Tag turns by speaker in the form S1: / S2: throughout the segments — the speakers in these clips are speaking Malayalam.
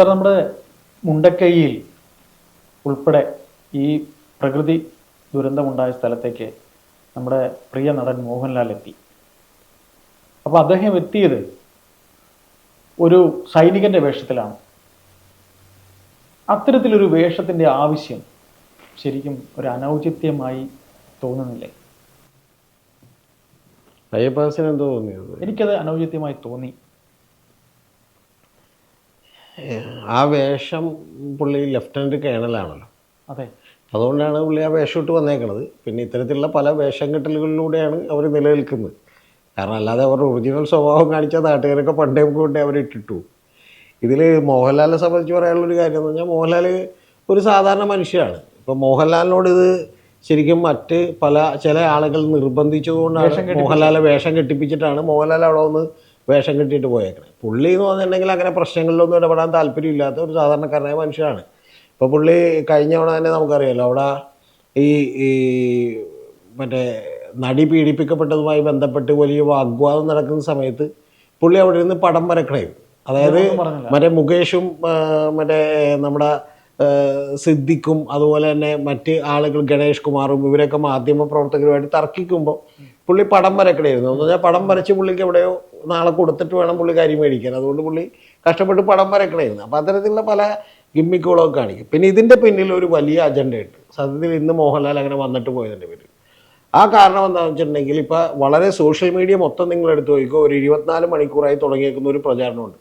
S1: സാർ നമ്മുടെ മുണ്ടക്കൈയിൽ ഉൾപ്പെടെ ഈ പ്രകൃതി ദുരന്തമുണ്ടായ സ്ഥലത്തേക്ക് നമ്മുടെ പ്രിയ നടൻ മോഹൻലാൽ എത്തി. അപ്പോൾ അദ്ദേഹം എത്തിയത് ഒരു സൈനികന്റെ വേഷത്തിലാണ്. അത്തരത്തിലൊരു വേഷത്തിന്റെ ആവശ്യം ശരിക്കും ഒരു അനൗചിത്യമായി തോന്നുന്നില്ലേ?
S2: അയ്യപ്പാസിന് എന്തോ തോന്നിയത്?
S1: എനിക്കത് അനൗചിത്യമായി തോന്നി.
S2: ആ വേഷം പുള്ളി ലെഫ്റ്റനന്റ് കേണലാണല്ലോ
S1: അതെ.
S2: അതുകൊണ്ടാണ് പുള്ളി ആ വേഷം ഇട്ട് വന്നേക്കണത്. പിന്നെ ഇത്തരത്തിലുള്ള പല വേഷം കെട്ടലുകളിലൂടെയാണ് അവർ നിലനിൽക്കുന്നത്. കാരണം അല്ലാതെ അവരുടെ ഒറിജിനൽ സ്വഭാവം കാണിച്ച നാട്ടുകാരൊക്കെ പണ്ടേ കൊണ്ടേ അവർ ഇട്ടിട്ടു. ഇതിൽ മോഹൻലാലിനെ സംബന്ധിച്ച് പറയാനുള്ളൊരു കാര്യം എന്ന് പറഞ്ഞാൽ മോഹൻലാൽ ഒരു സാധാരണ മനുഷ്യനാണ്. ഇപ്പോൾ മോഹൻലാലിനോട് ഇത് ശരിക്കും മറ്റ് പല ചില ആളുകൾ നിർബന്ധിച്ചതുകൊണ്ടാണ് മോഹൻലാലെ വേഷം കെട്ടിപ്പിച്ചിട്ടാണ് മോഹൻലാൽ അവിടെ വന്ന് വേഷം കെട്ടിയിട്ട് പോയേക്കണേ. പുള്ളി എന്ന് പറഞ്ഞിട്ടുണ്ടെങ്കിൽ അങ്ങനെ പ്രശ്നങ്ങളിലൊന്നും ഇടപെടാൻ താല്പര്യമില്ലാത്ത ഒരു സാധാരണക്കാരനായ മനുഷ്യനാണ്. ഇപ്പോൾ പുള്ളി കഴിഞ്ഞ തവണ തന്നെ നമുക്കറിയാലോ അവിടെ ഈ ഈ മറ്റേ നടി പീഡിപ്പിക്കപ്പെട്ടതുമായി ബന്ധപ്പെട്ട് വലിയ വാഗ്വാദം നടക്കുന്ന സമയത്ത് പുള്ളി അവിടെ നിന്ന് പടം വരക്കണേയും അതായത്. മറ്റേ മുകേഷും മറ്റേ നമ്മുടെ സിദ്ദിഖും അതുപോലെ തന്നെ മറ്റ് ആളുകൾ ഗണേഷ് കുമാറും ഇവരൊക്കെ മാധ്യമ പ്രവർത്തകരുമായിട്ട് തർക്കിക്കുമ്പോൾ പുള്ളി പടം വരക്കണമായിരുന്നു എന്ന് പറഞ്ഞാൽ പടം വരച്ച് പുള്ളിക്ക് എവിടെയോ നാളെ കൊടുത്തിട്ട് വേണം പുള്ളി കാര്യം മേടിക്കാൻ. അതുകൊണ്ട് പുള്ളി കഷ്ടപ്പെട്ട് പടം വരക്കണമായിരുന്നു അപ്പോൾ അത്തരത്തിലുള്ള പല ഗിമ്മിക്കുകളൊക്കെ കാണിക്കും. പിന്നെ ഇതിന്റെ പിന്നിൽ ഒരു വലിയ അജണ്ടയുണ്ട് സത്യത്തിൽ ഇന്ന് മോഹൻലാൽ അങ്ങനെ വന്നിട്ട് പോയതിന്റെ പേര് ആ കാരണം എന്താണെന്ന് വെച്ചിട്ടുണ്ടെങ്കിൽ ഇപ്പോൾ വളരെ സോഷ്യൽ മീഡിയ മൊത്തം നിങ്ങൾ എടുത്തു നോക്കിക്കോ ഒരു ഇരുപത്തിനാല് മണിക്കൂറായി തുടങ്ങിയേക്കുന്ന ഒരു പ്രചാരണമുണ്ട്.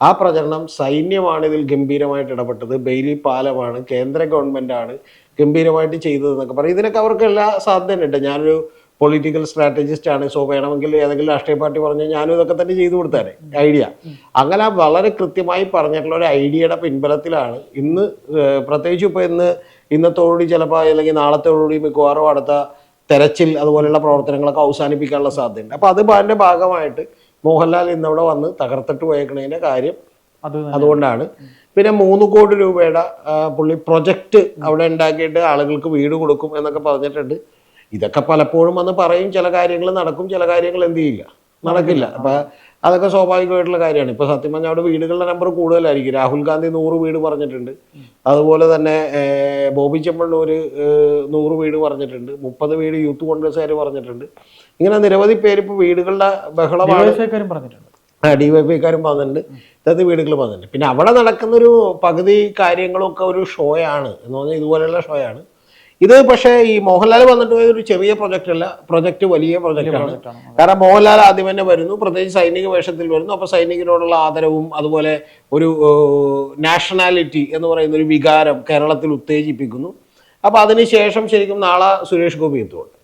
S2: ആ പ്രചരണം സൈന്യമാണ് ഇതിൽ ഗംഭീരമായിട്ട് ഇടപെട്ടത്. ബെയിലി പാലമാണ് കേന്ദ്ര ഗവൺമെന്റാണ് ഗംഭീരമായിട്ട് ചെയ്തതെന്നൊക്കെ പറയും. ഇതിനൊക്കെ അവർക്ക് എല്ലാ സാധ്യതയുണ്ട്. ഞാനൊരു പൊളിറ്റിക്കൽ സ്ട്രാറ്റജിസ്റ്റ് ആണ്. സോ വേണമെങ്കിൽ ഏതെങ്കിലും രാഷ്ട്രീയ പാർട്ടി പറഞ്ഞാൽ ഞാനും ഇതൊക്കെ തന്നെ ചെയ്തു കൊടുത്തേനെ. ഐഡിയ. അങ്ങനെ വളരെ കൃത്യമായി പറഞ്ഞിട്ടുള്ള ഒരു ഐഡിയയുടെ പിൻബലത്തിലാണ് ഇന്ന് പ്രത്യേകിച്ച് ഇപ്പോൾ ഇന്ന് ഇന്നത്തോടുകൂടി ചിലപ്പോൾ അല്ലെങ്കിൽ നാളത്തോടുകൂടി മിക്കവാറും അടുത്ത തെരച്ചിൽ അതുപോലെയുള്ള പ്രവർത്തനങ്ങളൊക്കെ അവസാനിപ്പിക്കാനുള്ള സാധ്യതയുണ്ട്. അപ്പോൾ അത് അതിന്റെ ഭാഗമായിട്ട് മോഹൻലാൽ ഇന്നവിടെ വന്ന് തകർത്തിട്ട് പോയേക്കണതിന്റെ കാര്യം
S1: അത്
S2: അതുകൊണ്ടാണ്. പിന്നെ മൂന്ന് കോടി രൂപയുടെ പുള്ളി പ്രൊജക്റ്റ് അവിടെ ഉണ്ടാക്കിയിട്ട് ആളുകൾക്ക് വീട് കൊടുക്കും എന്നൊക്കെ പറഞ്ഞിട്ടുണ്ട്. ഇതൊക്കെ പലപ്പോഴും വന്ന് പറയും ചില കാര്യങ്ങൾ നടക്കും ചില കാര്യങ്ങൾ എന്ത് ചെയ്യില്ല. നടക്കില്ല. അപ്പൊ അതൊക്കെ സ്വാഭാവികമായിട്ടുള്ള കാര്യമാണ്. ഇപ്പൊ സത്യം പറഞ്ഞാൽ അവിടെ വീടുകളുടെ നമ്പർ കൂടുതലായിരിക്കും. രാഹുൽ ഗാന്ധി നൂറ് വീട് പറഞ്ഞിട്ടുണ്ട്. അതുപോലെ തന്നെ ബോബി ചെമ്മണ്ണൂര് ഏർ, നൂറ് വീട് പറഞ്ഞിട്ടുണ്ട്. മുപ്പത് വീട് യൂത്ത് കോൺഗ്രസ്സുകാർ പറഞ്ഞിട്ടുണ്ട്. ഇങ്ങനെ നിരവധി പേര് ഇപ്പൊ വീടുകളുടെ ബഹളമാണ്.
S1: പറഞ്ഞിട്ടുണ്ട്.
S2: ഡി വൈ പിക്കാരും പറഞ്ഞിട്ടുണ്ട്. ഇത്തരത്തിൽ വീടുകൾ പറഞ്ഞിട്ടുണ്ട്. പിന്നെ അവിടെ നടക്കുന്ന ഒരു പകുതി കാര്യങ്ങളൊക്കെ ഒരു ഷോയാണ്. എന്ന് പറഞ്ഞാൽ ഇതുപോലെയുള്ള ഷോയാണ്. ഇത് പക്ഷേ ഈ മോഹൻലാൽ വന്നിട്ട് ഒരു ചെറിയ പ്രൊജക്റ്റ് അല്ല. പ്രൊജക്റ്റ് വലിയ പ്രൊജക്റ്റാണ്
S1: ആണ്.
S2: കാരണം മോഹൻലാൽ ആദ്യം തന്നെ വരുന്നു പ്രത്യേകിച്ച് സൈനിക വേഷത്തിൽ വരുന്നു. അപ്പോൾ സൈനികരോടുള്ള ആദരവും അതുപോലെ ഒരു നാഷണാലിറ്റി എന്ന് പറയുന്ന ഒരു വികാരം കേരളത്തിൽ ഉത്തേജിപ്പിക്കുന്നു. അപ്പോൾ അതിനുശേഷം ശരിക്കും നാളെ സുരേഷ് ഗോപി എത്തുന്നുണ്ട്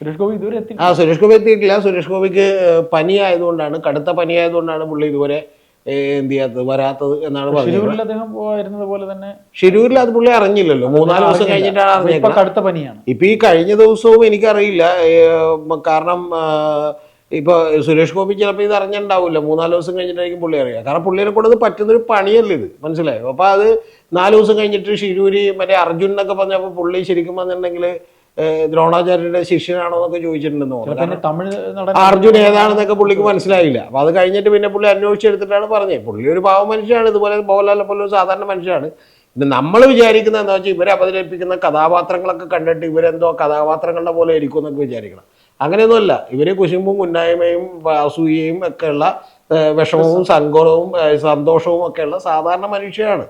S1: സുരേഷ് ഗോപി ഇതുവരെ
S2: ആ സുരേഷ് ഗോപി എത്തിയിട്ടില്ല. സുരേഷ് ഗോപിക്ക് പനിയായതുകൊണ്ടാണ് ആയതുകൊണ്ടാണ് കടുത്ത പനിയായതുകൊണ്ടാണ് പുള്ളി ഇതുവരെ എന്ത് ചെയ്യാത്തത് വരാത്തത് എന്നാണ് പറഞ്ഞത്.
S1: ഷിരൂരിൽ അദ്ദേഹം പോയിരുന്നത് പോലെ തന്നെ
S2: ഷിരൂരിൽ അത് പുള്ളി അറിഞ്ഞില്ലല്ലോ. മൂന്നാൽ ദിവസം കഴിഞ്ഞിട്ടാണ്
S1: കടുത്ത പനിയാണ്.
S2: ഇപ്പൊ ഈ കഴിഞ്ഞ ദിവസവും എനിക്കറിയില്ല. കാരണം ഇപ്പൊ സുരേഷ് ഗോപി ചിലപ്പോൾ ഇത് അറിഞ്ഞിട്ടുണ്ടാവില്ല. മൂന്നാൽ ദിവസം കഴിഞ്ഞിട്ടായിരിക്കും പുള്ളി അറിയുക. കാരണം പുള്ളിനെ കൊണ്ട് പറ്റുന്നൊരു പണിയല്ല ഇത്? മനസ്സിലായോ? അപ്പൊ അത് നാല് ദിവസം കഴിഞ്ഞിട്ട് ഷിരൂരി മറ്റേ അർജുൻ എന്നൊക്കെ പറഞ്ഞപ്പോൾ പുള്ളി ശരിക്കും വന്നിട്ടുണ്ടെങ്കിൽ ദ്രോണാചാര്യരുടെ ശിഷ്യനാണോ എന്നൊക്കെ ചോദിച്ചിട്ടുണ്ടെന്ന് തോന്നുന്നു. അർജുൻ ഏതാണെന്നൊക്കെ പുള്ളിക്ക് മനസ്സിലായില്ല. അപ്പൊ അത് കഴിഞ്ഞിട്ട് പിന്നെ പുള്ളി അന്വേഷിച്ചെടുത്തിട്ടാണ് പറഞ്ഞത്. പുള്ളി ഒരു പാവ മനുഷ്യനാണ്. ഇതുപോലെ മോഹൻലാലിനെ പോലെ ഒരു സാധാരണ മനുഷ്യനാണ്. പിന്നെ നമ്മൾ വിചാരിക്കുന്ന എന്താ വെച്ചാൽ ഇവരെ അവതരിപ്പിക്കുന്ന കഥാപാത്രങ്ങളൊക്കെ കണ്ടിട്ട് ഇവരെന്തോ കഥാപാത്രങ്ങളുടെ പോലെ ഇരിക്കും എന്നൊക്കെ വിചാരിക്കണം. അങ്ങനെയൊന്നുമല്ല. ഇവർ കുശുമ്പും കുന്നായ്മയും അസൂയയും ഒക്കെയുള്ള വിഷമവും സങ്കടവും സന്തോഷവും ഒക്കെയുള്ള സാധാരണ മനുഷ്യരാണ്.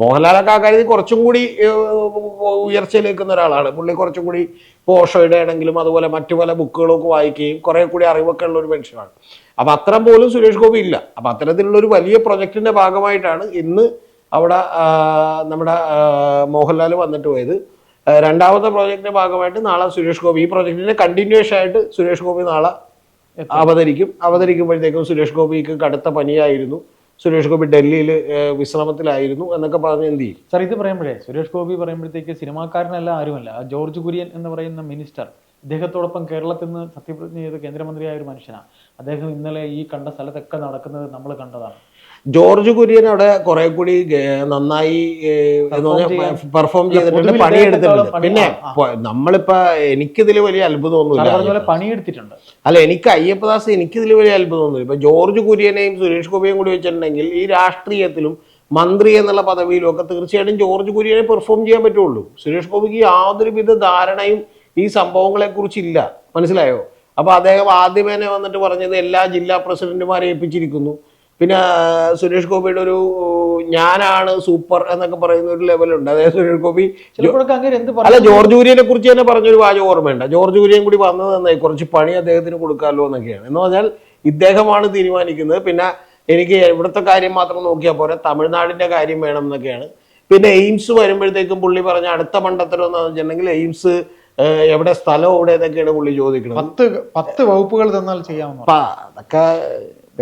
S2: മോഹൻലാലൊക്കെ ആ കാര്യത്തിൽ കുറച്ചും കൂടി ഉയർച്ചയിലേക്കുന്ന ഒരാളാണ്. പുള്ളി കുറച്ചും കൂടി ഇപ്പോൾ ഓഷോയുടെ ആണെങ്കിലും അതുപോലെ മറ്റു പല ബുക്കുകളൊക്കെ വായിക്കുകയും കുറെ കൂടി അറിവൊക്കെ ഉള്ള ഒരു മനുഷ്യനാണ്. അപ്പൊ അത്തരം പോലും സുരേഷ് ഗോപി ഇല്ല. അപ്പൊ അത്തരത്തിലുള്ള ഒരു വലിയ പ്രൊജക്ടിന്റെ ഭാഗമായിട്ടാണ് ഇന്ന് അവിടെ നമ്മുടെ മോഹൻലാൽ വന്നിട്ട് പോയത്. രണ്ടാമത്തെ പ്രോജക്റ്റിന്റെ ഭാഗമായിട്ട് നാളെ സുരേഷ് ഗോപി. ഈ പ്രോജക്റ്റിന്റെ കണ്ടിന്യൂഷൻ ആയിട്ട് സുരേഷ് ഗോപി നാളെ അവതരിക്കും. അവതരിക്കുമ്പോഴത്തേക്കും സുരേഷ് ഗോപിക്ക് കടുത്ത പനിയായിരുന്നു. സുരേഷ് ഗോപി ഡൽഹിയിൽ വിശ്രമത്തിലായിരുന്നു എന്നൊക്കെ പറഞ്ഞ് എന്ത് ചെയ്യും?
S1: സാർ ഇത് പറയുമ്പോഴേ സുരേഷ് ഗോപി പറയുമ്പോഴത്തേക്ക് സിനിമാക്കാരനല്ല ആരുമല്ല. ജോർജ് കുര്യൻ എന്ന് പറയുന്ന മിനിസ്റ്റർ ഇദ്ദേഹത്തോടൊപ്പം കേരളത്തിൽ നിന്ന് സത്യപ്രതിജ്ഞ ചെയ്ത കേന്ദ്രമന്ത്രിയായ ഒരു മനുഷ്യനാണ്. അദ്ദേഹം ഇന്നലെ ഈ കണ്ട സ്ഥലത്തൊക്കെ നടക്കുന്നത് നമ്മൾ കണ്ടതാണ്.
S2: ജോർജ് കുര്യൻ അവിടെ കുറെ കൂടി നന്നായി പെർഫോം ചെയ്തിട്ടുണ്ട് പണിയെടുത്തിട്ടുണ്ട്. പിന്നെ നമ്മളിപ്പോ എനിക്കിതിൽ വലിയ അത്ഭുതമൊന്നുമില്ല.
S1: പണിയെടുത്തിട്ടുണ്ട്.
S2: അല്ല എനിക്ക് അയ്യപ്പദാസ് എനിക്കിതിൽ വലിയ അത്ഭുതമൊന്നുമില്ല. ഇപ്പൊ ജോർജ് കുര്യനെയും സുരേഷ് ഗോപിയും കൂടി വെച്ചിട്ടുണ്ടെങ്കിൽ ഈ രാഷ്ട്രീയത്തിലും മന്ത്രി എന്നുള്ള പദവിയിലും ഒക്കെ തീർച്ചയായിട്ടും ജോർജ് കുര്യനെ പെർഫോം ചെയ്യാൻ പറ്റുള്ളൂ. സുരേഷ് ഗോപിക്ക് യാതൊരുവിധ ധാരണയും ഈ സംഭവങ്ങളെ കുറിച്ചില്ല മനസ്സിലായോ? അപ്പൊ അദ്ദേഹം ആദ്യമേനെ വന്നിട്ട് പറഞ്ഞത് എല്ലാ ജില്ലാ പ്രസിഡന്റുമാരെ ഏൽപ്പിച്ചിരിക്കുന്നു. പിന്നെ സുരേഷ് ഗോപിയുടെ ഒരു ഞാനാണ് സൂപ്പർ എന്നൊക്കെ പറയുന്ന ഒരു ലെവലുണ്ട്. അതായത് സുരേഷ് ഗോപി അല്ല ജോർജ് കുര്യനെ കുറിച്ച് തന്നെ പറഞ്ഞൊരു വാചകം ഓർമ്മയുണ്ട്. ജോർജ് കുര്യൻ കൂടി വന്നത് നന്നായി. കുറച്ച് പണി അദ്ദേഹത്തിന് കൊടുക്കാമല്ലോ എന്നൊക്കെയാണ്. എന്ന് പറഞ്ഞാൽ ഇദ്ദേഹമാണ് തീരുമാനിക്കുന്നത്. പിന്നെ എനിക്ക് ഇവിടുത്തെ കാര്യം മാത്രം നോക്കിയാൽ പോരാ. തമിഴ്നാടിന്റെ കാര്യം വേണം എന്നൊക്കെയാണ്. പിന്നെ എയിംസ് വരുമ്പോഴത്തേക്കും പുള്ളി പറഞ്ഞ അടുത്ത എന്ന് വെച്ചിട്ടുണ്ടെങ്കിൽ എയിംസ് എവിടെ സ്ഥലം എവിടെ എന്നൊക്കെയാണ് പുള്ളി ചോദിക്കുന്നത്
S3: പത്ത് പത്ത് വകുപ്പുകൾ തന്നാൽ ചെയ്യാവുന്ന
S2: അപ്പൊ അതൊക്കെ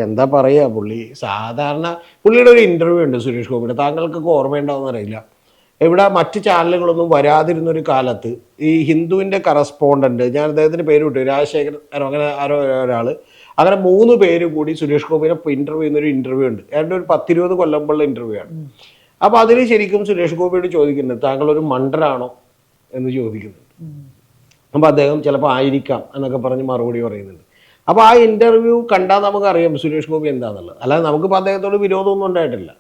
S2: എന്താ പറയുക പുള്ളി സാധാരണ പുള്ളിയുടെ ഒരു ഇന്റർവ്യൂ ഉണ്ട് സുരേഷ് ഗോപിയുടെ. താങ്കൾക്കൊക്കെ ഓർമ്മയുണ്ടാവുന്ന അറിയില്ല. ഇവിടെ മറ്റ് ചാനലുകളൊന്നും വരാതിരുന്ന ഒരു കാലത്ത് ഈ ഹിന്ദുവിന്റെ കറസ്പോണ്ടന്റ് ഞാൻ അദ്ദേഹത്തിന്റെ പേര് വിട്ടു രാജശേഖരൻ അങ്ങനെ ആരോ ഒരാൾ അങ്ങനെ മൂന്ന് പേര് കൂടി സുരേഷ് ഗോപിനെ ഇന്റർവ്യൂ ചെയ്യുന്നൊരു ഇന്റർവ്യൂ ഉണ്ട്. ഏതാണ്ട് ഒരു പത്തിരുപത് കൊല്ലമ്പുള്ള ഇന്റർവ്യൂ ആണ്. അപ്പോൾ അതിൽ ശരിക്കും സുരേഷ് ഗോപിയോട് ചോദിക്കുന്നുണ്ട് താങ്കൾ ഒരു മണ്ടനാണോ എന്ന് ചോദിക്കുന്നുണ്ട്. അപ്പൊ അദ്ദേഹം ചിലപ്പോൾ ആയിരിക്കാം എന്നൊക്കെ പറഞ്ഞ് മറുപടി പറയുന്നുണ്ട്. അപ്പോൾ ആ ഇന്റർവ്യൂ കണ്ടാൽ നമുക്ക് അറിയാം സുരേഷ് ഗോപി എന്താണെന്നുള്ളത് അല്ലാതെ നമുക്കിപ്പോൾ അദ്ദേഹത്തോട് വിരോധമൊന്നും ഉണ്ടായിട്ടില്ല.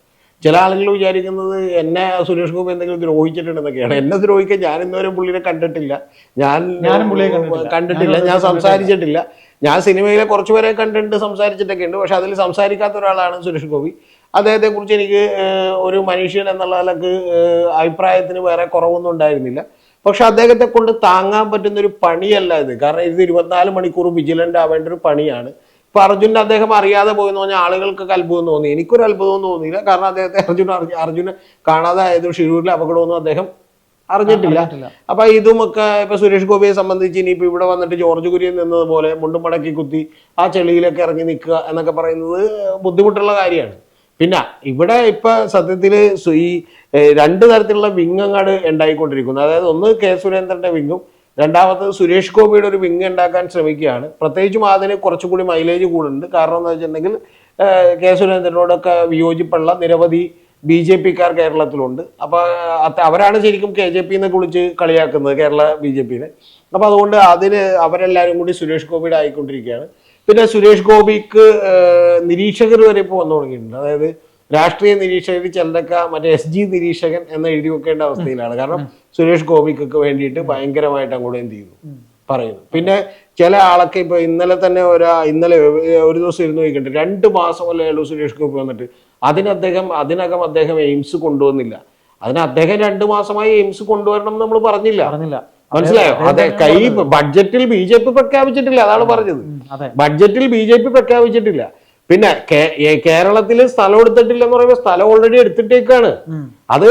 S2: ചില ആളുകൾ വിചാരിക്കുന്നത് എന്നെ സുരേഷ് ഗോപി എന്തെങ്കിലും ദ്രോഹിച്ചിട്ടുണ്ടെന്നൊക്കെയാണ്. എന്നെ ദ്രോഹിക്കാൻ ഞാൻ ഇന്നുവരെ പുള്ളിനെ കണ്ടിട്ടില്ല. ഞാൻ
S1: കണ്ടിട്ടില്ല.
S2: കണ്ടിട്ടില്ല. ഞാൻ സംസാരിച്ചിട്ടില്ല. ഞാൻ സിനിമയിലെ കുറച്ച് പേരെ കണ്ടിട്ടുണ്ട് സംസാരിച്ചിട്ടൊക്കെ ഉണ്ട്. പക്ഷെ അതിൽ സംസാരിക്കാത്ത ഒരാളാണ് സുരേഷ് ഗോപി. അദ്ദേഹത്തെക്കുറിച്ച് എനിക്ക് ഒരു മനുഷ്യൻ എന്നുള്ള നിലയ്ക്ക് അഭിപ്രായത്തിന് വേറെ കുറവൊന്നും ഉണ്ടായിരുന്നില്ല. പക്ഷെ അദ്ദേഹത്തെ കൊണ്ട് താങ്ങാൻ പറ്റുന്ന ഒരു പണിയല്ല ഇത്. കാരണം ഇത് ഇരുപത്തിനാല് മണിക്കൂർ വിജിലന്റ് ആവേണ്ട ഒരു പണിയാണ്. ഇപ്പൊ അർജുൻ അദ്ദേഹം അറിയാതെ പോയെന്ന് പറഞ്ഞാൽ ആളുകൾക്കൊക്കെ അത്ഭുതം തോന്നി. എനിക്കൊരു അത്ഭുതം തോന്നിയില്ല. കാരണം അദ്ദേഹത്തെ അർജുൻ അറിഞ്ഞ അർജുന കാണാതെ ആയത് ഷിരൂരിലെ അപകടമൊന്നും അദ്ദേഹം അറിഞ്ഞിട്ടില്ല.
S1: അറിഞ്ഞിട്ടില്ല.
S2: അപ്പൊ ഇതുമൊക്കെ ഇപ്പൊ സുരേഷ് ഗോപിയെ സംബന്ധിച്ച് ഇനിയിപ്പോ ഇവിടെ വന്നിട്ട് ജോർജ് കുര്യൻ നിന്നതുപോലെ മുണ്ടും മടക്കി കുത്തി ആ ചെളിയിലൊക്കെ ഇറങ്ങി നിൽക്കുക എന്നൊക്കെ പറയുന്നത് ബുദ്ധിമുട്ടുള്ള കാര്യമാണ്. പിന്നെ ഇവിടെ ഇപ്പൊ സത്യത്തിൽ ഈ രണ്ടു തരത്തിലുള്ള വിങ് ഉണ്ടായിക്കൊണ്ടിരിക്കുന്നു. അതായത് ഒന്ന് കെ സുരേന്ദ്രന്റെ വിങ്ങും രണ്ടാമത്തത് സുരേഷ് ഗോപിയുടെ ഒരു വിങ് ഉണ്ടാക്കാൻ ശ്രമിക്കുകയാണ്. പ്രത്യേകിച്ചും അതിന് കുറച്ചുകൂടി മൈലേജ് കൂടുന്നുണ്ട്. കാരണം എന്താ വെച്ചിട്ടുണ്ടെങ്കിൽ കെ സുരേന്ദ്രനോടൊക്കെ വിയോജിപ്പുള്ള നിരവധി ബി ജെ പിക്കാർ കേരളത്തിലുണ്ട്. അപ്പോൾ അവരാണ് ശരിക്കും കെ ജെ പി എന്നൊക്കെ വിളിച്ച് കളിയാക്കുന്നത് കേരള ബി ജെ പിന്നെ അപ്പൊ അതുകൊണ്ട് അതിന് അവരെല്ലാരും കൂടി സുരേഷ് ഗോപിയുടെ ആയിക്കൊണ്ടിരിക്കുകയാണ്. പിന്നെ സുരേഷ് ഗോപിക്ക് നിരീക്ഷകർ വരെ ഇപ്പോൾ വന്നു തുടങ്ങിയിട്ടുണ്ട്. അതായത് രാഷ്ട്രീയ നിരീക്ഷകർ ചെന്തക്ക മറ്റേ എസ് ജി നിരീക്ഷകൻ എന്ന് എഴുതി വെക്കേണ്ട അവസ്ഥയിലാണ്. കാരണം സുരേഷ് ഗോപിക്കൊക്കെ വേണ്ടിയിട്ട് ഭയങ്കരമായിട്ട് അങ്ങോട്ട് എന്ത് ചെയ്യുന്നു പറയുന്നു. പിന്നെ ചില ആളൊക്കെ ഇപ്പൊ ഇന്നലെ തന്നെ ഒരാ ഇന്നലെ ഒരു ദിവസം ഇരുന്ന് നോക്കിയിട്ട് രണ്ട് മാസം ഉള്ളൂ സുരേഷ് ഗോപി വന്നിട്ട്. അതിന് അദ്ദേഹം അതിനകം അദ്ദേഹം എയിംസ് കൊണ്ടുവന്നില്ല. അതിന് അദ്ദേഹം രണ്ട് മാസമായി എയിംസ് കൊണ്ടുവരണം എന്ന് നമ്മൾ പറഞ്ഞില്ല.
S1: പറഞ്ഞില്ല.
S2: മനസ്സിലായോ? അതെ കൈ ബഡ്ജറ്റിൽ ബി ജെ പി പ്രഖ്യാപിച്ചിട്ടില്ല അതാണ് പറഞ്ഞത്. ബഡ്ജറ്റിൽ ബി ജെ പി പ്രഖ്യാപിച്ചിട്ടില്ല പിന്നെ കേരളത്തിൽ സ്ഥലം എടുത്തിട്ടില്ല എന്ന് പറയുമ്പോൾ സ്ഥലം ഓൾറെഡി എടുത്തിട്ടേക്കാണ്. അത്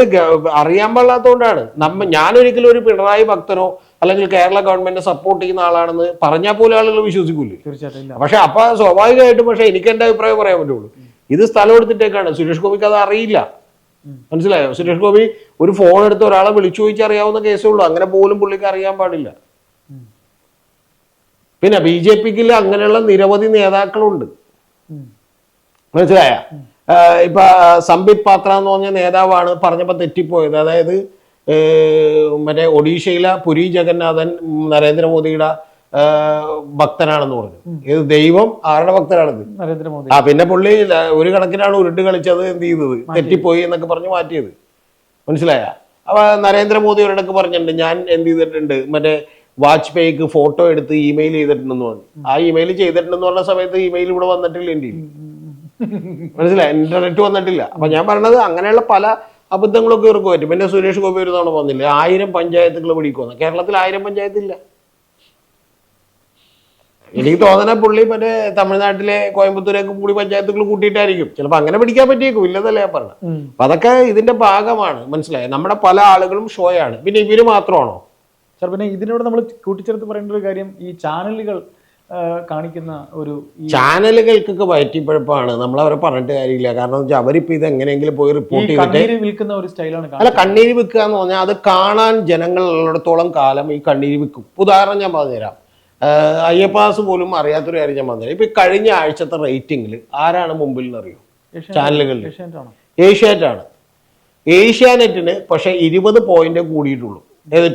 S2: അറിയാൻ പാടില്ലാത്തതുകൊണ്ടാണ് നമ്മ ഞാനൊരിക്കലും ഒരു പിണറായി ഭക്തനോ അല്ലെങ്കിൽ കേരള ഗവൺമെന്റ് സപ്പോർട്ട് ചെയ്യുന്ന ആളാണെന്ന് പറഞ്ഞാൽ പോലും ആളുകൾ വിശ്വസിക്കൂലേ. പക്ഷെ അപ്പൊ സ്വാഭാവികമായിട്ടും പക്ഷെ എനിക്ക് എന്റെ അഭിപ്രായം പറയാൻ പറ്റുള്ളൂ. ഇത് സ്ഥലം എടുത്തിട്ടേക്കാണ്. സുരേഷ് ഗോപിക്ക് അത് അറിയില്ല. മനസ്സിലായോ? സുരേഷ് ഗോപി ഒരു ഫോൺ എടുത്ത് ഒരാളെ വിളിച്ചു ചോദിച്ചറിയാവുന്ന കേസേ ഉള്ളൂ. അങ്ങനെ പോലും പുള്ളിക്ക് അറിയാൻ പാടില്ല. പിന്നെ ബി ജെ പിക്ക് അങ്ങനെയുള്ള നിരവധി നേതാക്കളുണ്ട്. മനസ്സിലായ? ഇപ്പൊ സംബിത് പാത്ര എന്ന് പറഞ്ഞ നേതാവാണ് പറഞ്ഞപ്പോ തെറ്റിപ്പോയത്. അതായത് മറ്റേ ഒഡീഷയിലെ പുരി ജഗന്നാഥൻ നരേന്ദ്രമോദിയുടെ ഭക്തനാണെന്ന് പറഞ്ഞു. ഇത് ദൈവം ആരുടെ ഭക്തനാണിത്
S1: നരേന്ദ്രമോദി.
S2: ആ പിന്നെ പുള്ളി ഒരു കണക്കിനാണ് ഉരുട്ട് കളിച്ചത് എന്ത് ചെയ്തത്? തെറ്റിപ്പോയി എന്നൊക്കെ പറഞ്ഞ് മാറ്റിയത്. മനസ്സിലായ? അപ്പൊ നരേന്ദ്രമോദി ഒരിടക്ക് പറഞ്ഞിട്ടുണ്ട് ഞാൻ എന്ത് ചെയ്തിട്ടുണ്ട്? മറ്റേ വാജ്പേയിക്ക് ഫോട്ടോ എടുത്ത് ഇമെയിൽ ചെയ്തിട്ടുണ്ടെന്ന് പറഞ്ഞു. ആ ഇമെയിൽ ചെയ്തിട്ടുണ്ടെന്ന് പറഞ്ഞ സമയത്ത് ഇമെയിൽ ഇവിടെ വന്നിട്ടില്ല എന്റെ മനസ്സിലായി? ഇന്റർനെറ്റ് വന്നിട്ടില്ല. അപ്പൊ ഞാൻ പറഞ്ഞത് അങ്ങനെയുള്ള പല അബദ്ധങ്ങളൊക്കെ ഇവർക്ക് പറ്റും. പിന്നെ സുരേഷ് ഗോപി ഒരു തവണ വന്നില്ല? ആയിരം പഞ്ചായത്തുകൾ പിടിക്കുമെന്ന് കേരളത്തിൽ ആയിരം പഞ്ചായത്തില്ല. എനിക്ക് തോന്നണ പുള്ളി മറ്റേ തമിഴ്നാട്ടിലെ കോയമ്പത്തൂരൊക്കെ കൂടി പഞ്ചായത്തുകൾ കൂട്ടിയിട്ടായിരിക്കും. ചിലപ്പോൾ അങ്ങനെ പിടിക്കാൻ പറ്റിയേക്കും ഇല്ലെന്നല്ല ഞാൻ പറഞ്ഞത് അപ്പൊ അതൊക്കെ ഇതിന്റെ ഭാഗമാണ് മനസ്സിലായത് നമ്മുടെ പല ആളുകളും ഷോയാണ് പിന്നെ ഇവർ മാത്രമാണോ?
S1: സാർ പിന്നെ ഇതിനോട് നമ്മൾ കൂട്ടിച്ചേർത്ത് പറയേണ്ട ഒരു കാര്യം ഈ ചാനലുകൾ കാണിക്കുന്ന ഒരു
S2: ചാനലുകൾക്കൊക്കെ വയറ്റിപ്പഴപ്പാണ്. നമ്മൾ അവരെ പറഞ്ഞിട്ട് കാര്യമില്ല. കാരണം വെച്ചാൽ അവരിപ്പോ ഇത് എങ്ങനെയെങ്കിലും പോയി റിപ്പോർട്ട് ചെയ്തിട്ട്
S1: കണ്ണീര് വിൽക്കുന്ന ഒരു സ്റ്റൈലാണ്
S2: അല്ല കണ്ണീര് വിൽക്കുക എന്ന് പറഞ്ഞാൽ അത് കാണാൻ ജനങ്ങളുള്ളിടത്തോളം കാലം ഈ കണ്ണീര് വിൽക്കും. ഉദാഹരണം ഞാൻ പറഞ്ഞുതരാം. അയ്യപ്പാസ് പോലും അറിയാത്തൊരു കാര്യം ഞാൻ പറഞ്ഞു ഇപ്പൊ കഴിഞ്ഞ ആഴ്ചത്തെ റേറ്റിംഗിൽ ആരാണ് മുമ്പിൽ
S1: എന്നറിയോ
S2: ചാനലുകളിൽ
S1: ഏഷ്യാനെറ്റ് ആണ്
S2: ഏഷ്യാനെറ്റിന് പക്ഷെ ഇരുപത് പോയിന്റ് കൂടിയിട്ടുള്ളൂ.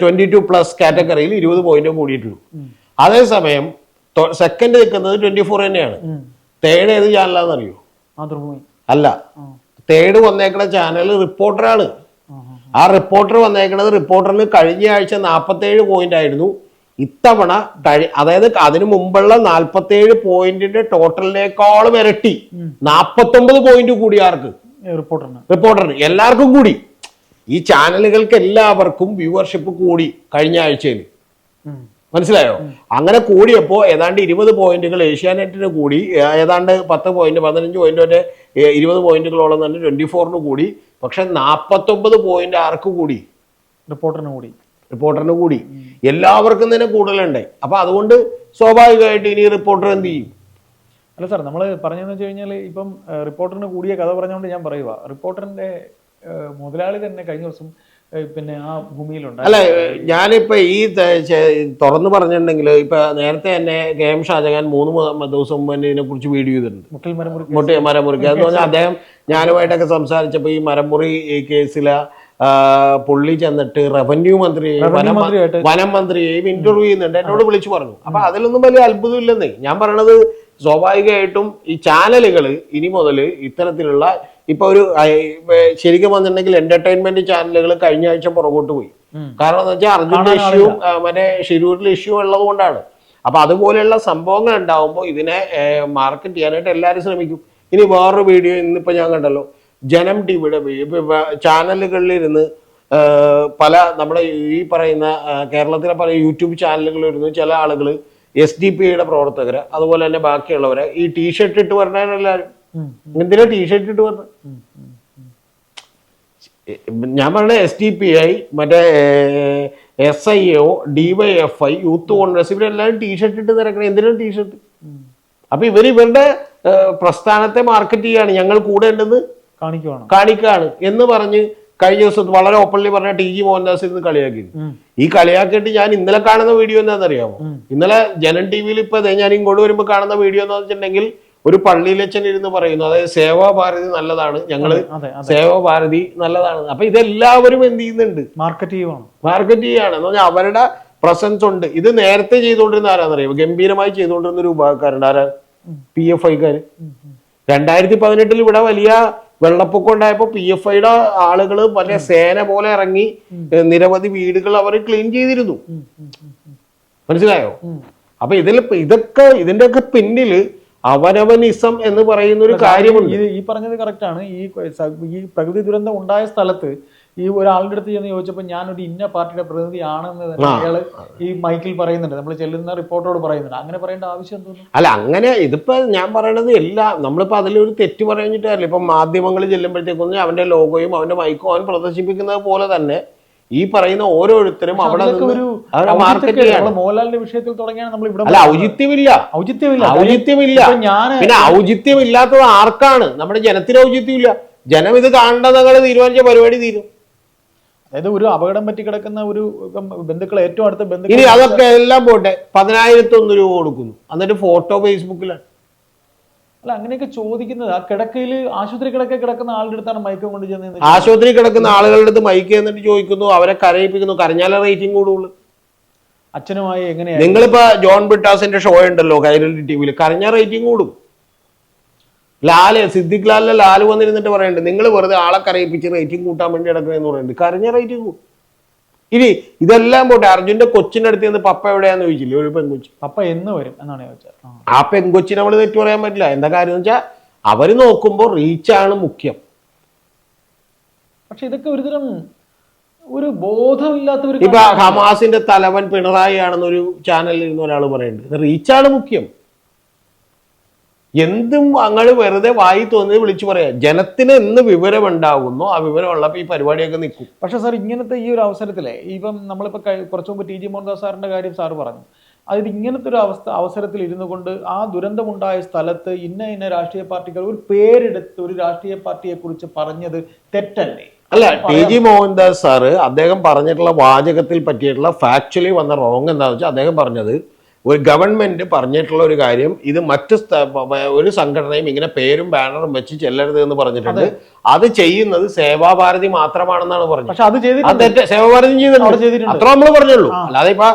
S2: ട്വന്റി ടു പ്ലസ് കാറ്റഗറിയിൽ ഇരുപത് പോയിന്റ് കൂടിയിട്ടുള്ളൂ. അതേസമയം സെക്കൻഡ് നിൽക്കുന്നത് ട്വന്റി ഫോർ തന്നെയാണ്. തേർഡ് ഏത് ചാനലാണെന്ന് അറിയോ?
S1: മാതൃഭൂമി.
S2: അല്ല. തേർഡ് വന്നേക്കണ ചാനൽ റിപ്പോർട്ടറാണ്.
S1: ആ,
S2: റിപ്പോർട്ടർ വന്നേക്കുന്നത് റിപ്പോർട്ടറിന് കഴിഞ്ഞ ആഴ്ച നാൽപ്പത്തേഴ് പോയിന്റ് ആയിരുന്നു. ഇത്തവണ അതായത് അതിനു മുമ്പുള്ള നാൽപ്പത്തേഴ് പോയിന്റിന്റെ ടോട്ടലിനേക്കാളും ഇരട്ടി. നാൽപ്പത്തൊമ്പത് പോയിന്റ് കൂടി ആർക്ക്?
S1: റിപ്പോർട്ടറിന്.
S2: റിപ്പോർട്ടറിന്. എല്ലാവർക്കും കൂടി. ഈ ചാനലുകൾക്ക് എല്ലാവർക്കും വ്യൂവർഷിപ്പ് കൂടി കഴിഞ്ഞ ആഴ്ചയിൽ. മനസ്സിലായോ? അങ്ങനെ കൂടിയപ്പോൾ ഏതാണ്ട് ഇരുപത് പോയിന്റുകൾ ഏഷ്യാനെറ്റിന് കൂടി ഏതാണ്ട് പത്ത് പോയിന്റ് പതിനഞ്ച് പോയിന്റ് വരെ ഇരുപത് പോയിന്റുകളോളം തന്നെ ട്വന്റി ഫോറിന് കൂടി. പക്ഷെ നാൽപ്പത്തൊമ്പത് പോയിന്റ് ആർക്ക് കൂടി?
S1: റിപ്പോർട്ടറിന് കൂടി.
S2: റിപ്പോർട്ടറിന് കൂടി. എല്ലാവർക്കും തന്നെ കൂടുതലുണ്ടേ. അപ്പൊ അതുകൊണ്ട് സ്വാഭാവികമായിട്ട് ഇനി റിപ്പോർട്ടർ എന്ത് ചെയ്യും?
S1: അല്ല സാർ നമ്മൾ പറഞ്ഞതെന്ന് വെച്ച് കഴിഞ്ഞാൽ ഇപ്പം റിപ്പോർട്ടറിന് കൂടിയ കഥ പറഞ്ഞുകൊണ്ട് ഞാൻ പറയുക റിപ്പോർട്ടറിന്റെ മുതലാളി തന്നെ കഴിഞ്ഞ ദിവസം പിന്നെ ആ ഭൂമിയിലുണ്ട്
S2: അല്ല ഞാനിപ്പോ ഈ തുറന്നു പറഞ്ഞിട്ടുണ്ടെങ്കിൽ ഇപ്പൊ നേരത്തെ തന്നെ കെ എം ഷാജഹാൻ മൂന്ന് ദിവസം മുമ്പ് തന്നെ ഇതിനെ കുറിച്ച് വീഡിയോ ചെയ്തിട്ടുണ്ട്. മുട്ടി മരമുറി എന്ന് പറഞ്ഞാൽ അദ്ദേഹം ഞാനുമായിട്ടൊക്കെ സംസാരിച്ചപ്പോൾ ഈ മരമുറി കേസിലാ പുള്ളി ചെന്നിട്ട് റവന്യൂ മന്ത്രിയെയും വനം മന്ത്രിയെയും ഇന്റർവ്യൂ ചെയ്യുന്നുണ്ട്. എന്നോട് വിളിച്ചു പറഞ്ഞു. അപ്പൊ അതിലൊന്നും വലിയ അത്ഭുതം ഇല്ലെന്നേ ഞാൻ പറയണത് സ്വാഭാവികമായിട്ടും ഈ ചാനലുകൾ ഇനി മുതൽ ഇത്തരത്തിലുള്ള ഇപ്പൊ ഒരു ശരിക്കും വന്നിട്ടുണ്ടെങ്കിൽ എന്റർടൈൻമെന്റ് ചാനലുകൾ കഴിഞ്ഞ ആഴ്ച പുറകോട്ട് പോയി. കാരണം എന്ന് വെച്ചാൽ അർജുന്റെ ഇഷ്യൂ മറ്റേ ഷിരൂരിലെ ഇഷ്യൂ ഉള്ളത് കൊണ്ടാണ്. അപ്പൊ അതുപോലെയുള്ള സംഭവങ്ങൾ ഉണ്ടാവുമ്പോൾ ഇതിനെ മാർക്കറ്റ് ചെയ്യാനായിട്ട് എല്ലാവരും ശ്രമിക്കും. ഇനി വേറൊരു വീഡിയോ ഇന്നിപ്പോ ഞാൻ കണ്ടല്ലോ. ജനം ടിവിയുടെ ചാനലുകളിലിരുന്ന് പല നമ്മുടെ ഈ പറയുന്ന കേരളത്തിലെ പല യൂട്യൂബ് ചാനലുകളിലിരുന്ന് ചില ആളുകൾ എസ് ഡി പി ഐയുടെ പ്രവർത്തകർ അതുപോലെ തന്നെ ബാക്കിയുള്ളവരെ ഈ ടീഷർട്ട് ഇട്ട് പറഞ്ഞാലും എല്ലാവരും. എന്തിനാ ടീഷർട്ട് ഇട്ട്.
S1: ഉം.
S2: ഞാൻ പറഞ്ഞ എസ് ഡി പി ഐ മറ്റേ S I O D Y F I youth congress ഇവരെല്ലാവരും ടീഷർട്ട് ഇട്ട് തിരക്കണം എന്തിനാണ് ടീഷർട്ട്. അപ്പൊ ഇവർ ഇവരുടെ പ്രസ്ഥാനത്തെ മാർക്കറ്റ് ചെയ്യാണ് ഞങ്ങൾ കൂടെ ഉണ്ടെന്ന്
S1: കാണിക്കുവാണോ?
S2: കാണിക്കാണ്. എന്ന് പറഞ്ഞ് കഴിഞ്ഞ ദിവസം വളരെ ഓപ്പൺലി പറഞ്ഞ ടി ജി മോഹൻദാസ് ഇന്ന് കളിയാക്കി ഈ കളിയാക്കിയിട്ട് ഞാൻ ഇന്നലെ കാണുന്ന വീഡിയോ എന്താണെന്നറിയാമോ? ഇന്നലെ ജനൻ ടി വിയിൽ ഇപ്പൊ ഞാൻ ഇങ്ങോട്ട് വരുമ്പോൾ കാണുന്ന വീഡിയോ എന്ന് വെച്ചിട്ടുണ്ടെങ്കിൽ ഒരു പള്ളിയിലച്ചൻ ഇരുന്ന് പറയുന്നു. അതായത് സേവാഭാരതി നല്ലതാണ്.
S1: ഞങ്ങൾ
S2: സേവാഭാരതി നല്ലതാണ്. അപ്പൊ ഇതെല്ലാവരും എന്ത് ചെയ്യുന്നുണ്ട്?
S1: മാർക്കറ്റ് ചെയ്യുവാണ്?
S2: മാർക്കറ്റ് ചെയ്യാണ് എന്ന് പറഞ്ഞാൽ അവരുടെ പ്രസൻസ് ഉണ്ട്. ഇത് നേരത്തെ ചെയ്തുകൊണ്ടിരുന്ന ആരാന്നറിയാം ഗംഭീരമായി ചെയ്തുകൊണ്ടിരുന്ന ഒരു വിഭാഗക്കാരുണ്ട് ആരാ? പി എഫ് ഐക്കാര്. രണ്ടായിരത്തി പതിനെട്ടിൽ ഇവിടെ വലിയ വെള്ളപ്പൊക്കം ഉണ്ടായപ്പോ പി എഫ് ഐയുടെ ആളുകൾ വലിയ സേന പോലെ ഇറങ്ങി നിരവധി വീടുകൾ അവർ ക്ലീൻ ചെയ്തിരുന്നു. മനസ്സിലായോ. അപ്പൊ ഇതിൽ ഇതൊക്കെ ഇതിന്റെ ഒക്കെ പിന്നിൽ അവനവനിസം എന്ന് പറയുന്ന ഒരു കാര്യമുണ്ട്.
S1: ഈ പറഞ്ഞത് കറക്റ്റ് ആണ്. ഈ ഈ പ്രകൃതി ദുരന്തം ഉണ്ടായ സ്ഥലത്ത് ഈ ഒരാളുടെ അടുത്ത് ചെന്ന് ചോദിച്ചപ്പോൾ ഞാനൊരു ഇന്ന പാർട്ടിയുടെ പ്രതിനിധിയാണെന്ന് തന്നെ
S2: അയാൾ
S1: അയാൾ ഈ മൈക്കിൽ പറയുന്നുണ്ട്. നമ്മൾ ചെല്ലുന്ന റിപ്പോർട്ടോട് പറയുന്നുണ്ട്. അങ്ങനെ പറയേണ്ട ആവശ്യം
S2: അല്ല അങ്ങനെ ഇതിപ്പോ ഞാൻ പറയണത് എല്ലാം നമ്മളിപ്പോ അതിലൊരു തെറ്റ് പറഞ്ഞിട്ടല്ല ഇപ്പൊ മാധ്യമങ്ങൾ ചെല്ലുമ്പോഴത്തേക്കൊന്നും അവന്റെ ലോഗോയും അവന്റെ മൈക്കും അവൻ പ്രദർശിപ്പിക്കുന്നത് പോലെ തന്നെ ഈ പറയുന്ന ഓരോരുത്തരും അവിടെ
S1: മോഹൻലാലിന്റെ വിഷയത്തിൽ തുടങ്ങിയാണ് നമ്മൾ ഇവിടെ
S2: അല്ല ഔചിത്യമില്ല.
S1: ഔചിത്യമില്ല.
S2: ഔചിത്യമില്ല. പിന്നെ ഔചിത്യമില്ലാത്തത് ആർക്കാണ്? നമ്മുടെ ജനത്തിന് ഔചിത്യമില്ല. ജനം ഇത് കാണേണ്ടത് നിങ്ങൾ തീരുമാനിച്ച പരിപാടി തീരും.
S1: അതായത് ഒരു അപകടം പറ്റി കിടക്കുന്ന ഒരു ബന്ധുക്കൾ ഏറ്റവും അടുത്ത
S2: ഇനി
S1: ബന്ധുക്കൾ
S2: അതൊക്കെ എല്ലാം പോട്ടെ പതിനായിരത്തി ഒന്ന് രൂപ കൊടുക്കുന്നു. എന്നിട്ട് ഫോട്ടോ ഫേസ്ബുക്കിലാണ്.
S1: അല്ല അങ്ങനെയൊക്കെ ചോദിക്കുന്നത് ആ കിടക്കയിൽ ആശുപത്രി കിടക്കെ കിടക്കുന്ന ആളുടെ അടുത്താണ് മയക്കം കൊണ്ട് ചെന്ന് നിന്ന്
S2: ആശുപത്രി കിടക്കുന്ന ആളുകളുടെ അടുത്ത് മയക്ക എന്നിട്ട് ചോദിക്കുന്നു അവരെ കരയിപ്പിക്കുന്നു കരഞ്ഞാലേ റേറ്റിംഗ് കൂടുള്ളൂ.
S1: അച്ഛനുമായി എങ്ങനെയാണ്
S2: നിങ്ങളിപ്പോ ജോൺ ബിട്ടാസിന്റെ ഷോ ഉണ്ടല്ലോ കൈരളി ടി വിയിൽ കരഞ്ഞ റേറ്റിംഗ് കൂടും. ലാൽ സിദ്ദിഖ് ലാലിലെ ലാൽ വന്നിരുന്നിട്ട് പറയുന്നുണ്ട് നിങ്ങൾ വെറുതെ ആളെ കരയിപ്പിച്ച് റേറ്റിംഗ് കൂട്ടാൻ വേണ്ടി നടക്കണെന്ന് പറയുന്നുണ്ട്. കരഞ്ഞ റേറ്റിംഗ് കൂടും ഇനി ഇതെല്ലാം പോട്ടെ അർജുന്റെ കൊച്ചിന്റെ അടുത്ത് നിന്ന് പപ്പ എവിടെയാന്ന് ചോദിച്ചില്ലേ ഒരു പെൺകൊച്ചി?
S1: പപ്പ എന്ന് വരും എന്നാണ് ചോദിച്ചത് ആ.
S2: പെൺകൊച്ചിനെ നമ്മൾ തെറ്റു പറയാൻ പറ്റില്ല. എന്താ കാര്യം വെച്ചാൽ അവർ നോക്കുമ്പോൾ റീച്ചാണ് മുഖ്യം.
S1: പക്ഷെ ഇതൊക്കെ ഒരുതരം ഒരു ബോധമില്ലാത്ത ഒരു
S2: ഇപ്പൊ ഹമാസിന്റെ തലവൻ പിണറായി ആണെന്നൊരു ചാനലിൽ ഇരുന്ന ഒരാൾ പറയുന്നുണ്ട്. റീച്ചാണ് മുഖ്യം. എന്തും അങ്ങൾ വെറുതെ വായി തോന്നിയത് വിളിച്ചു പറയാ. ജനത്തിന് എന്ന് വിവരം ഉണ്ടാകുന്നു ആ വിവരം ഉള്ളപ്പോൾ ഈ പരിപാടിയൊക്കെ നിൽക്കും.
S1: പക്ഷെ സാർ ഇങ്ങനത്തെ ഈ ഒരു അവസരത്തിലെ ഇപ്പം നമ്മളിപ്പോൾ കുറച്ച് മുമ്പ് ടി ജി മോഹൻദാസ് സാറിന്റെ കാര്യം സാറ് പറഞ്ഞു. അതായത് ഇങ്ങനത്തെ ഒരു അവസ്ഥ അവസരത്തിൽ ഇരുന്നു കൊണ്ട് ആ ദുരന്തമുണ്ടായ സ്ഥലത്ത് ഇന്ന ഇന്ന രാഷ്ട്രീയ പാർട്ടികൾ ഒരു പേരെടുത്ത് ഒരു രാഷ്ട്രീയ പാർട്ടിയെ കുറിച്ച് പറഞ്ഞത് തെറ്റല്ലേ?
S2: അല്ല ടി ജി മോഹൻദാസ് സാറ് അദ്ദേഹം പറഞ്ഞിട്ടുള്ള വാചകത്തിൽ പറ്റിയിട്ടുള്ള ഫാക്ച്വലി വന്ന റോങ് എന്താണെന്ന് വെച്ചാൽ അദ്ദേഹം പറഞ്ഞത് ഒരു ഗവൺമെന്റ് പറഞ്ഞിട്ടുള്ള ഒരു കാര്യം ഇത് മറ്റ് ഒരു സംഘടനയും ഇങ്ങനെ പേരും ബാനറും വെച്ച് ചെല്ലരുത് എന്ന് പറഞ്ഞിട്ടുണ്ട്. അത്. ചെയ്യുന്നത് സേവാഭാരതി മാത്രമാണെന്നാണ് പറഞ്ഞത്.
S1: പക്ഷെ അത്
S2: സേവാഭാരതി ചെയ്തിട്ടുണ്ട്. അത്ര നമ്മൾ പറഞ്ഞുള്ളൂ. അല്ലാതെ ഇപ്പൊ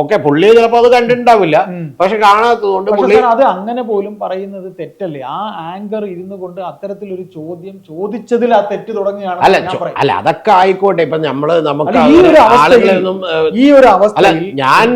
S2: ഓക്കെ പുള്ളി ചിലപ്പോ അത് കണ്ടിട്ടുണ്ടാവില്ല. പക്ഷെ കാണാത്തതുകൊണ്ട്
S1: കൊണ്ട്
S2: പുള്ളി
S1: അത് അങ്ങനെ പോലും പറയുന്നത് തെറ്റല്ലേ? ആ ആങ്കർ ഇരുന്നു കൊണ്ട് അത്തരത്തിലൊരു ചോദ്യം ചോദിച്ചതിൽ ആ തെറ്റ് തുടങ്ങിയാണ്
S2: അല്ല അല്ല അതൊക്കെ ആയിക്കോട്ടെ. ഇപ്പൊ നമ്മൾ നമുക്ക്
S1: ഈ ഒരു
S2: അല്ല ഞാൻ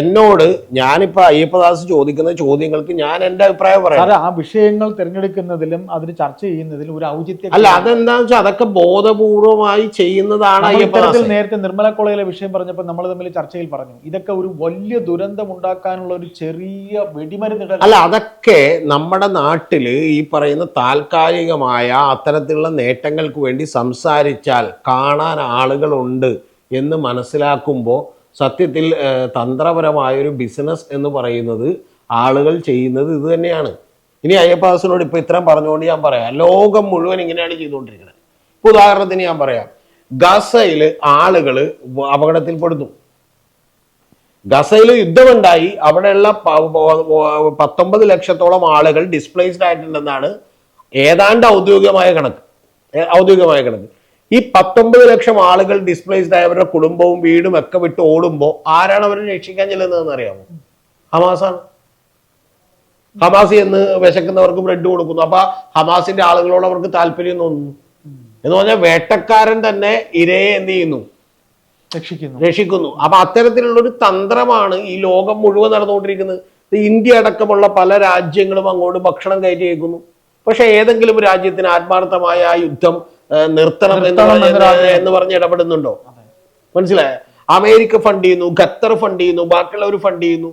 S2: എന്നോട് ഞാനിപ്പോ അയ്യപ്പദാസ് ചോദിക്കുന്ന ചോദ്യങ്ങൾക്ക് ഞാൻ എന്റെ അഭിപ്രായം പറയാം.
S1: ആ വിഷയങ്ങൾ തിരഞ്ഞെടുക്കുന്നതിലും അതിന് ചർച്ച ചെയ്യുന്നതിലും ഒരു ഔചിത്യം
S2: അല്ല അതെന്താന്ന് വെച്ചാൽ അതൊക്കെ ബോധപൂർവമായി ചെയ്യുന്നതാണ് അയ്യപ്പദാസ്
S1: നേരത്തെ നിർമ്മല കോളേജിലെ വിഷയം പറഞ്ഞപ്പോൾ നമ്മൾ തമ്മിൽ ചർച്ചയിൽ പറഞ്ഞു. ഇതൊക്കെ ഒരു വലിയ ദുരന്തം ഉണ്ടാക്കാനുള്ള ഒരു ചെറിയ വെടിമരുന്നിടൽ
S2: അല്ല അതൊക്കെ നമ്മുടെ നാട്ടിൽ ഈ പറയുന്ന താൽക്കാലികമായ അത്തരത്തിലുള്ള നേട്ടങ്ങൾക്ക് വേണ്ടി സംസാരിച്ചാൽ കാണാൻ ആളുകളുണ്ട് എന്ന് മനസ്സിലാക്കുമ്പോൾ സത്യത്തിൽ തന്ത്രപരമായൊരു ബിസിനസ് എന്ന് പറയുന്നത് ആളുകൾ ചെയ്യുന്നത് ഇത് തന്നെയാണ്. ഇനി അയ്യപ്പാസിനോട് ഇപ്പൊ ഇത്രയും പറഞ്ഞുകൊണ്ട് ഞാൻ പറയാം. ലോകം മുഴുവൻ ഇങ്ങനെയാണ് ചെയ്തുകൊണ്ടിരിക്കുന്നത്. ഉദാഹരണത്തിന് ഞാൻ പറയാം. ഗസയിൽ ആളുകൾ അപകടത്തിൽപ്പെടുന്നു. ഗസയിൽ യുദ്ധമുണ്ടായി. അവിടെയുള്ള പത്തൊമ്പത് ലക്ഷത്തോളം ആളുകൾ ഡിസ്പ്ലേസ്ഡ് ആയിട്ടുണ്ടെന്നാണ് ഏതാണ്ട് ഔദ്യോഗികമായ കണക്ക്. ഔദ്യോഗികമായ കണക്ക്. ഈ പത്തൊമ്പത് ലക്ഷം ആളുകൾ ഡിസ്പ്ലേസ്ഡ് ആയവരുടെ കുടുംബവും വീടും ഒക്കെ വിട്ട് ഓടുമ്പോൾ ആരാണ് അവരെ രക്ഷിക്കാൻ ചെല്ലുന്നതെന്ന് അറിയാമോ? ഹമാസാണ്. ഹമാസി എന്ന് വിശക്കുന്നവർക്ക് ബ്രെഡ് കൊടുക്കുന്നു. അപ്പൊ ഹമാസിന്റെ ആളുകളോട് അവർക്ക് താല്പര്യം തോന്നുന്നു. എന്ന് പറഞ്ഞാൽ വേട്ടക്കാരൻ തന്നെ ഇരയെ എന്ത് ചെയ്യുന്നു?
S1: രക്ഷിക്കുന്നു.
S2: രക്ഷിക്കുന്നു. അപ്പൊ അത്തരത്തിലുള്ള ഒരു തന്ത്രമാണ് ഈ ലോകം മുഴുവൻ നടന്നുകൊണ്ടിരിക്കുന്നത്. ഇന്ത്യ അടക്കമുള്ള പല രാജ്യങ്ങളും അങ്ങോട്ട് ഭക്ഷണം കയറ്റി അയക്കുന്നു പക്ഷെ ഏതെങ്കിലും രാജ്യത്തിന് ആത്മാർത്ഥമായ ആ യുദ്ധം നിർത്തണം എന്ന് പറഞ്ഞ് എന്ന് പറഞ്ഞ് ഇടപെടുന്നുണ്ടോ? മനസ്സിലായ? അമേരിക്ക ഫണ്ട് ചെയ്യുന്നു ഖത്തർ ഫണ്ട് ചെയ്യുന്നു ബാക്കിയുള്ളവർ ഫണ്ട് ചെയ്യുന്നു.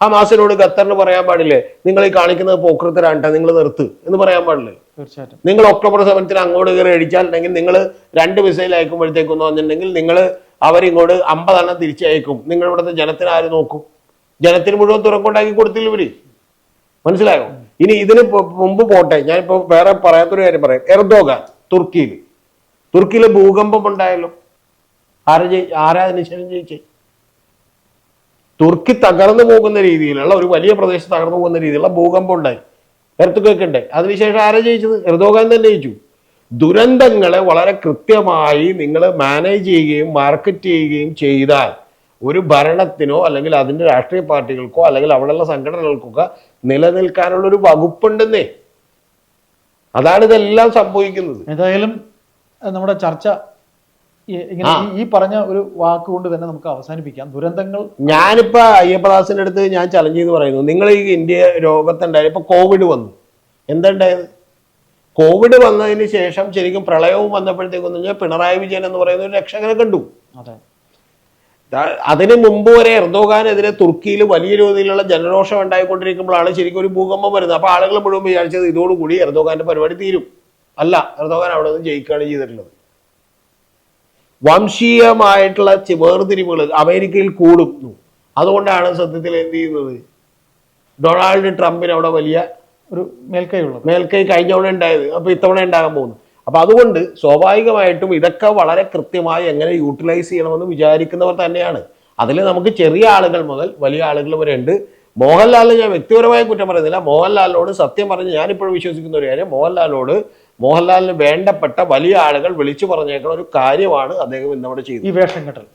S2: ഹമാസിനോട് ഖത്തറിന് പറയാൻ പാടില്ലേ? നിങ്ങൾ ഈ കാണിക്കുന്നത് പോക്രത്തരാട്ടെ നിങ്ങൾ നിർത്ത് എന്ന് പറയാൻ പാടില്ലേ?
S1: തീർച്ചയായിട്ടും.
S2: നിങ്ങൾ ഒക്ടോബർ സെവൻത്തിന് അങ്ങോട്ട് കയറി അടിച്ചാൽ അല്ലെങ്കിൽ നിങ്ങൾ രണ്ട് മിസൈൽ അയക്കുമ്പോഴത്തേക്കൊന്നും വന്നിട്ടുണ്ടെങ്കിൽ നിങ്ങൾ അവരിങ്ങോട്ട് അമ്പതെണ്ണം തിരിച്ചയക്കും. നിങ്ങൾ ഇവിടുത്തെ ജനത്തിന് ആര് നോക്കും? ജനത്തിന് മുഴുവൻ തുറക്കൊണ്ടാക്കി കൊടുത്തില്ല ഇവർ? മനസ്സിലായോ? ഇനി ഇതിന് മുമ്പ് പോട്ടെ. ഞാനിപ്പോ വേറെ പറയാത്തൊരു കാര്യം പറയാം. എർദോഗാൻ തുർക്കിയിൽ തുർക്കിയിൽ ഭൂകമ്പം ഉണ്ടായല്ലോ. ആരാ ജയി ആരാ നിശ്ചയം ജയിച്ചേ? തുർക്കി തകർന്നു പോകുന്ന രീതിയിലുള്ള ഒരു വലിയ പ്രദേശത്ത് തകർന്നു പോകുന്ന രീതിയിലുള്ള ഭൂകമ്പം ഉണ്ടായി. എർത്തുക്കൊക്കെ ഉണ്ടായി അതിനുശേഷം ആരാ ജയിച്ചത്? എർദോഗാൻ തന്നെ ജയിച്ചു. ദുരന്തങ്ങളെ വളരെ കൃത്യമായി നിങ്ങൾ മാനേജ് ചെയ്യുകയും മാർക്കറ്റ് ചെയ്യുകയും ചെയ്താൽ ഒരു ഭരണത്തിനോ അല്ലെങ്കിൽ അതിന്റെ രാഷ്ട്രീയ പാർട്ടികൾക്കോ അല്ലെങ്കിൽ അവിടെയുള്ള സംഘടനകൾക്കൊക്കെ നിലനിൽക്കാനുള്ള ഒരു വകുപ്പുണ്ടെന്നേ. അതാണ് ഇതെല്ലാം സംഭവിക്കുന്നത്.
S1: ഏതായാലും നമ്മുടെ ചർച്ച ഈ- പറഞ്ഞ ഒരു വാക്കുകൊണ്ട് തന്നെ നമുക്ക് അവസാനിപ്പിക്കാം. ദുരന്തങ്ങൾ
S2: ഞാനിപ്പോ അയ്യപ്പദാസിന്റെ അടുത്ത് ഞാൻ ചലഞ്ച് ചെയ്ത് പറയുന്നു. നിങ്ങൾ ഈ ഇന്ത്യ രോഗത്തുണ്ടായ ഇപ്പൊ കോവിഡ് വന്നു. എന്താ ഉണ്ടായത്? കോവിഡ് വന്നതിന് ശേഷം ശരിക്കും പ്രളയവും വന്നപ്പോഴത്തേക്കും എന്ന് പറഞ്ഞാൽ പിണറായി വിജയൻ എന്ന് പറയുന്ന ഒരു രക്ഷകനെ കണ്ടു. അതിന് മുമ്പ് വരെ എർദോഗാനെതിരെ തുർക്കിയിൽ വലിയ രീതിയിലുള്ള ജനരോഷം ഉണ്ടായിക്കൊണ്ടിരിക്കുമ്പോഴാണ് ശരിക്കും ഒരു ഭൂകമ്പം വരുന്നത്. അപ്പൊ ആളുകൾ മുഴുവൻ വിചാരിച്ചത് ഇതോടുകൂടി എർദോഗാന്റെ പരിപാടി തീരും. അല്ല എർദോഗാൻ അവിടെ നിന്ന് ജയിക്കുകയാണ് ചെയ്തിട്ടുള്ളത്. വംശീയമായിട്ടുള്ള വേർതിരിവുകൾ അമേരിക്കയിൽ കൂടുന്നു. അതുകൊണ്ടാണ് സത്യത്തിൽ എന്ത് ചെയ്യുന്നത്? ഡൊണാൾഡ് ട്രംപിന് അവിടെ വലിയ
S1: ഒരു മേൽക്കൈ ഉള്ളത്
S2: മേൽക്കൈ കഴിഞ്ഞ തവണ ഉണ്ടായത്. അപ്പൊ ഇത്തവണ ഉണ്ടാകാൻ പോകുന്നു. അപ്പൊ അതുകൊണ്ട് സ്വാഭാവികമായിട്ടും ഇതൊക്കെ വളരെ കൃത്യമായി എങ്ങനെ യൂട്ടിലൈസ് ചെയ്യണമെന്ന് വിചാരിക്കുന്നവർ തന്നെയാണ്. അതിൽ നമുക്ക് ചെറിയ ആളുകൾ മുതൽ വലിയ ആളുകൾ വരെ ഉണ്ട് മോഹൻലാലിനെ ഞാൻ വ്യക്തിപരമായ കുറ്റം പറയുന്നില്ല. മോഹൻലാലിനോട് സത്യം പറഞ്ഞ് ഞാനിപ്പോഴും വിശ്വസിക്കുന്ന ഒരു കാര്യം. മോഹൻലാലിനോട് മോഹൻലാലിന് വേണ്ടപ്പെട്ട വലിയ ആളുകൾ വിളിച്ചു പറഞ്ഞേക്കുന്ന ഒരു കാര്യമാണ് അദ്ദേഹം ഇന്നവിടെ ചെയ്തത്.
S1: ഈ വേഷം കെട്ടൽ.